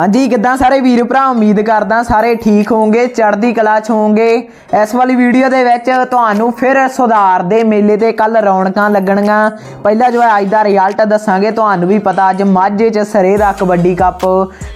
ਹਾਂਜੀ, ਕਿੱਦਾਂ ਸਾਰੇ ਵੀਰ ਭਰਾ? ਉਮੀਦ ਕਰਦਾ ਸਾਰੇ ਠੀਕ ਹੋਵੋਗੇ, ਚੜ੍ਹਦੀ ਕਲਾ ਚ ਹੋਵੋਗੇ। ਇਸ ਵਾਲੀ ਵੀਡੀਓ ਦੇ ਵਿੱਚ ਤੁਹਾਨੂੰ ਫਿਰ ਸੁਧਾਰ ਦੇ ਮੇਲੇ ਤੇ ਕੱਲ ਰੌਣਕਾਂ ਲੱਗਣਗੀਆਂ। ਪਹਿਲਾਂ ਜੋ ਹੈ ਅੱਜ ਦਾ ਰਿਜ਼ਲਟ ਦੱਸਾਂਗੇ, ਤੁਹਾਨੂੰ ਵੀ ਪਤਾ ਅੱਜ ਮਾਝੇ ਚ ਸਰੇ ਦਾ ਕਬੱਡੀ ਕੱਪ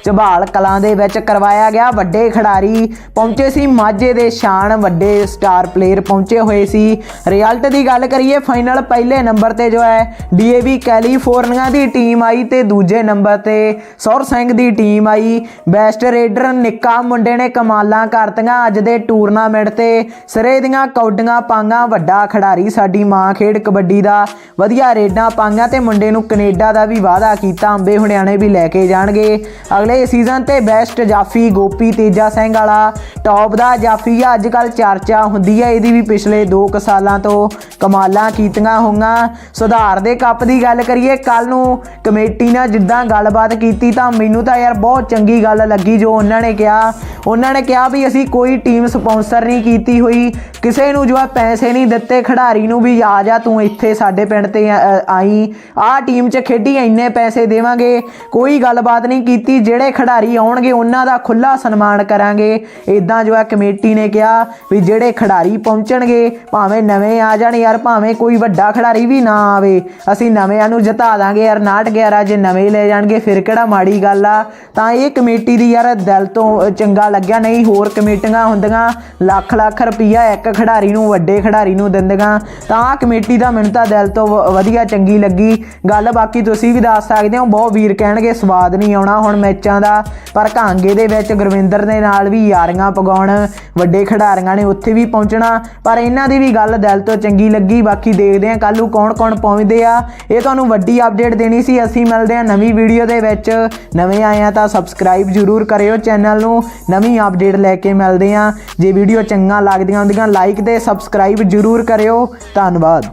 ਝਬਾਲ ਕਲਾਂ ਦੇ ਵਿੱਚ ਕਰਵਾਇਆ ਗਿਆ। ਵੱਡੇ ਖਿਡਾਰੀ ਪਹੁੰਚੇ ਸੀ ਮਾਝੇ ਦੇ ਸ਼ਾਨ, ਵੱਡੇ ਸਟਾਰ ਪਲੇਅਰ ਪਹੁੰਚੇ ਹੋਏ ਸੀ। ਰਿਜ਼ਲਟ ਦੀ ਗੱਲ ਕਰੀਏ ਫਾਈਨਲ ਪਹਿਲੇ ਨੰਬਰ ਤੇ ਜੋ ਹੈ ਡੀਏਵੀ ਕੈਲੀਫੋਰਨੀਆ ਦੀ ਟੀਮ ਆਈ ਤੇ ਦੂਜੇ ਨੰਬਰ ਤੇ ਸੌਰ ਸਿੰਘ ਦੀ ਟੀਮ ਆਈ। ਬੈਸਟ ਰੇਡਰ ਨਿੱਕਾ ਮੁੰਡੇ ਨੇ ਕਮਾਲਾਂ ਕਰਤੀਆਂ। ਅੱਜ ਦੇ ਟੂਰਨਾਮੈਂਟ ਤੇ ਸਿਰੇ ਦੀਆਂ ਕੌਡੀਆਂ ਪਾਂਗਾ ਵੱਡਾ ਖਿਡਾਰੀ, ਸਾਡੀ ਮਾਂ ਖੇਡ ਕਬੱਡੀ ਦਾ ਵਧੀਆ ਰੇਡਾਂ ਪਾਈਆਂ ਤੇ ਮੁੰਡੇ ਨੂੰ ਕੈਨੇਡਾ ਦਾ ਵੀ ਵਾਅਦਾ ਕੀਤਾ। ਅੰਬੇ ਹੁਣਿਆਣੇ ਵੀ ਲੈ ਕੇ ਜਾਣਗੇ। ਅਗਲੇ ਸੀਜ਼ਨ ਤੇ ਬੈਸਟ ਜਾਫੀ ਗੋਪੀ, ਤੇਜਾ ਸਿੰਘ ਵਾਲਾ। ਟੌਪ ਦਾ ਜਾਫੀ ਆ ਅੱਜ ਕੱਲ ਚਰਚਾ ਹੁੰਦੀ ਹੈ ਇਹਦੀ ਵੀ ਪਿਛਲੇ 2 ਕੁ ਸਾਲਾਂ ਤੋਂ ਕਮਾਲਾਂ ਕੀਤੀਆਂ ਹੋਈਆਂ। ਸੁਧਾਰ ਦੇ ਕੱਪ ਦੀ ਗੱਲ ਕਰੀਏ ਕੱਲ ਨੂੰ ਕਮੇਟੀ ਨਾਲ ਜਿੱਦਾਂ ਗੱਲਬਾਤ ਕੀਤੀ ਤਾਂ ਮੈਨੂੰ ਤਾਂ ਯਾਰ ਬਹੁਤ ਚੰਗੀ ਗੱਲ ਲੱਗੀ ਜੋ ਉਹਨਾਂ ਨੇ ਕਿਹਾ। ਉਹਨਾਂ ਨੇ ਕਿਹਾ ਵੀ ਅਸੀਂ ਕੋਈ ਟੀਮ ਸਪਾਂਸਰ ਨਹੀਂ ਕੀਤੀ ਹੋਈ। ਕਿਸੇ ਨੂੰ ਜੋ ਆ ਪੈਸੇ ਨਹੀਂ ਦਿੱਤੇ, ਖਿਡਾਰੀ ਨੂੰ ਵੀ ਆ ਜਾ, ਤੂੰ ਇੱਥੇ ਸਾਡੇ ਪਿੰਡ ਤੇ ਆਈ। ਆਹ ਟੀਮ 'ਚ ਖੇਡੀ, ਇੰਨੇ ਪੈਸੇ ਦੇਵਾਂਗੇ। ਕੋਈ ਗੱਲਬਾਤ ਨਹੀਂ ਕੀਤੀ। ਜਿਹੜੇ ਖਿਡਾਰੀ ਆਉਣਗੇ, ਉਹਨਾਂ ਦਾ ਖੁੱਲਾ ਸਨਮਾਨ ਕਰਾਂਗੇ। ਇਦਾਂ ਜੋ ਹੈ ਕਮੇਟੀ ਨੇ ਕਿਹਾ ਵੀ ਜਿਹੜੇ ਖਿਡਾਰੀ ਪਹੁੰਚਣਗੇ, ਭਾਵੇਂ ਨਵੇਂ ਆ ਜਾਣ ਯਾਰ, ਭਾਵੇਂ ਕੋਈ ਵੱਡਾ ਖਿਡਾਰੀ ਵੀ ਨਾ ਆਵੇ, ਅਸੀਂ ਨਵਿਆਂ ਨੂੰ ਜਿਤਾ ਦਾਂਗੇ ਯਾਰ 69 11 ਜੇ ਨਵੇਂ ਲੈ ਜਾਣਗੇ, ਫਿਰ ਕਿਹੜਾ ਮਾੜੀ ਗੱਲ ਆ? ਤਾਂ ਇਹ ਕਮੇਟੀ ਦੀ ਯਾਰ, ਦਿਲ ਤੋਂ ਚੰਗਾ ਲੱਗਿਆ ਨਹੀਂ, ਹੋਰ ਕਮੇਟੀਆਂ ਹੁੰਦੀਆਂ ਲੱਖ ਲੱਖ ਰੁਪਈਆ ਇੱਕ ਖਿਡਾਰੀ ਨੂੰ, ਵੱਡੇ ਖਿਡਾਰੀ ਨੂੰ ਦਿੰਦੀਆਂ। ਤਾਂ ਆਹ ਕਮੇਟੀ ਦਾ ਮੈਨੂੰ ਦਿਲ ਤੋਂ ਵਧੀਆ ਚੰਗੀ ਲੱਗੀ। ਗੱਲ ਬਾਕੀ ਤੁਸੀਂ ਵੀ ਦੱਸ ਸਕਦੇ ਹੋ, ਬਹੁਤ ਵੀਰ ਕਹਿਣਗੇ ਸਵਾਦ ਨਹੀਂ ਆਉਣਾ ਹੁਣ ਮੈਚਾਂ ਦਾ। ਪਰ ਘਾਂਗੇ ਦੇ ਵਿੱਚ ਗੁਰਵਿੰਦਰ ਦੇ ਨਾਲ ਵੀ ਯਾਰੀਆਂ ਪਗਾਉਣ, ਵੱਡੇ ਖਿਡਾਰੀਆਂ ਨੇ ਉੱਥੇ ਵੀ ਪਹੁੰਚਣਾ। ਪਰ ਇਹਨਾਂ ਦੀ ਵੀ ਗੱਲ ਦਿਲ ਤੋਂ ਚੰਗੀ ਲੱਗੀ। ਬਾਕੀ ਦੇਖਦੇ ਹਾਂ ਕੱਲ ਨੂੰ ਕੌਣ ਕੌਣ ਪਹੁੰਚਦੇ ਆ। ਇਹ ਤੁਹਾਨੂੰ ਵੱਡੀ ਅਪਡੇਟ ਦੇਣੀ ਸੀ। ਅਸੀਂ ਮਿਲਦੇ ਹਾਂ ਨਵੀਂ ਵੀਡੀਓ ਦੇ ਵਿੱਚ। ਨਵੇਂ ਆਏ ਆ ਤਾਂ ਸਬਸਕ੍ਰਾਈਬ ਜ਼ਰੂਰ ਕਰਿਓ ਚੈਨਲ ਨੂੰ। ਨਵੀਂ ਅਪਡੇਟ ਲੈ ਕੇ ਮਿਲਦੇ ਹਾਂ। ਜੇ ਵੀਡੀਓ ਚੰਗਾ ਲੱਗਦੀਆਂ ਹੁੰਦੀਆਂ ਲਾਈਕ ਤੇ ਸਬਸਕ੍ਰਾਈਬ ਜ਼ਰੂਰ ਕਰਿਓ। ਧੰਨਵਾਦ।